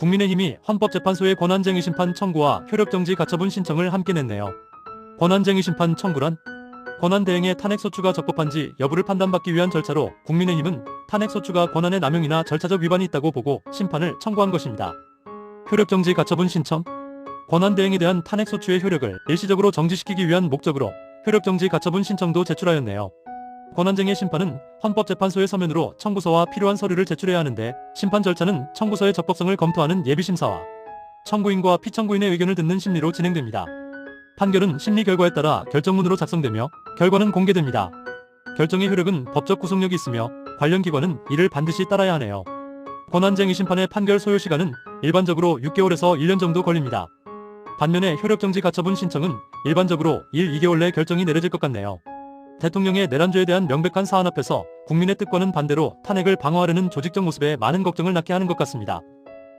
국민의힘이 헌법재판소의 권한쟁의 심판 청구와 효력정지 가처분 신청을 함께 냈네요. 권한쟁의 심판 청구란 권한대행의 탄핵소추가 적법한지 여부를 판단받기 위한 절차로 국민의힘은 탄핵소추가 권한의 남용이나 절차적 위반이 있다고 보고 심판을 청구한 것입니다. 효력정지 가처분 신청 권한대행에 대한 탄핵소추의 효력을 일시적으로 정지시키기 위한 목적으로 효력정지 가처분 신청도 제출하였네요. 권한쟁의 심판은 헌법재판소의 서면으로 청구서와 필요한 서류를 제출해야 하는데 심판 절차는 청구서의 적법성을 검토하는 예비심사와 청구인과 피청구인의 의견을 듣는 심리로 진행됩니다. 판결은 심리 결과에 따라 결정문으로 작성되며 결과는 공개됩니다. 결정의 효력은 법적 구속력이 있으며 관련 기관은 이를 반드시 따라야 하네요. 권한쟁의 심판의 판결 소요 시간은 일반적으로 6개월에서 1년 정도 걸립니다. 반면에 효력정지 가처분 신청은 일반적으로 1, 2개월 내 결정이 내려질 것 같네요. 대통령의 내란죄에 대한 명백한 사안 앞에서 국민의 뜻과는 반대로 탄핵을 방어하려는 조직적 모습에 많은 걱정을 낳게 하는 것 같습니다.